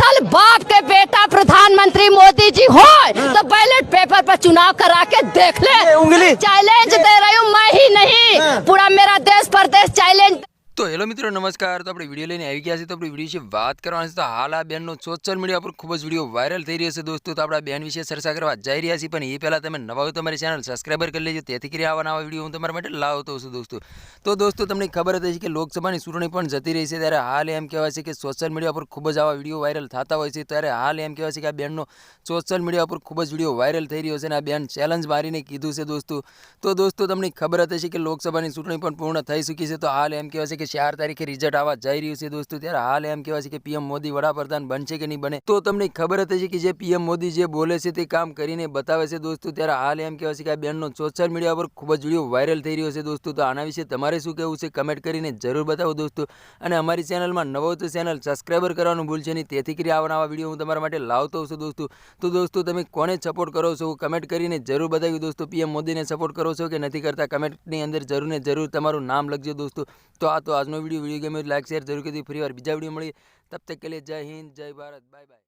साल बाप के बेटा प्रधानमंत्री मोदी जी हो। तो बैलेट पेपर पर चुनाव करा के देख ले। उंगली। चैलेंज दे रही हूँ मैं ही नहीं। पूरा मेरा देश प्रदेश चैलेंज તો હેલો મિત્રો, નમસ્કાર. તો આપણે વીડિયો લઈને આવી ગયા છે તો આપણે વીડિયો વિશે વાત કરવાની છે. તો હાલ આ બેનનો સોશિયલ મીડિયા પર ખૂબ જ વીડિયો વાયરલ થઈ રહ્યો છે દોસ્તો. તો આપણે બેન વિશે ચર્ચા કરવા જઈ રહ્યા છીએ. પણ એ પહેલાં તમે નવા હોય તમારી ચેનલ સબસ્ક્રાઈબર કરી લેજો. તેથી કરી આવા નવા વીડિયો હું તમારા માટે લાવતો છું દોસ્તો. તો દોસ્તો, તમને ખબર હતી કે લોકસભાની ચૂંટણી પણ જતી રહી છે. ત્યારે હાલ એમ કહેવાય છે કે સોશિયલ મીડિયા પર ખૂબ જ આવા વીડિયો વાયરલ થતા હોય છે. ત્યારે હાલ એમ કહેવાય છે કે આ બેનનો સોશિયલ મીડિયા પર ખૂબ જ વીડિયો વાયરલ થઈ રહ્યો છે અને આ બેન ચેલેન્જ મારીને કીધું છે દોસ્તો. તો દોસ્તો, તમને ખબર હતી કે લોકસભાની ચૂંટણી પણ પૂર્ણ થઈ ચૂકી છે. તો હાલ એમ કહેવાય છે કે ચાર તારીખે રિઝલ્ટ આવવા જઈ રહ્યું છે દોસ્તો. ત્યારે હાલ એમ કહેવાય છે કે પીએમ મોદી વડાપ્રધાન બનશે કે નહીં બને? તો તમને ખબર જ કે જે પીએમ મોદી જે બોલે છે તે કામ કરીને બતાવે છે દોસ્તો. ત્યારે હાલ એમ કહેવાય છે કે આ બેનનો સોશિયલ મીડિયા પર ખૂબ જ વીડિયો વાયરલ થઈ રહ્યો છે દોસ્તો. તો આના વિશે તમારે શું કહેવું છે કમેન્ટ કરીને જરૂર બતાવો દોસ્તો. અને અમારી ચેનલમાં નવો તો ચેનલ સબસ્ક્રાઈબર કરવાનું ભૂલશે નહીં. તેથી કરી આવા નવા વીડિયો હું તમારા માટે લાવતો છું દોસ્તો. તો દોસ્તો તમે કોને સપોર્ટ કરો છો કમેન્ટ કરીને જરૂર બતાવ્યું દોસ્તો. પીએમ મોદીને સપોર્ટ કરો છો કે નથી કરતા? કમેન્ટની અંદર જરૂર ને જરૂર તમારું નામ લખજો દોસ્તો. તો આ તો આજનો વીડિયો વીડિયો ગમે લાઈક શેર જરૂર કરી ફરી વાર બીજા વીડિયો મળી. તબ તક કે લે જય હિન્દ, જય ભારત, બાય બાય.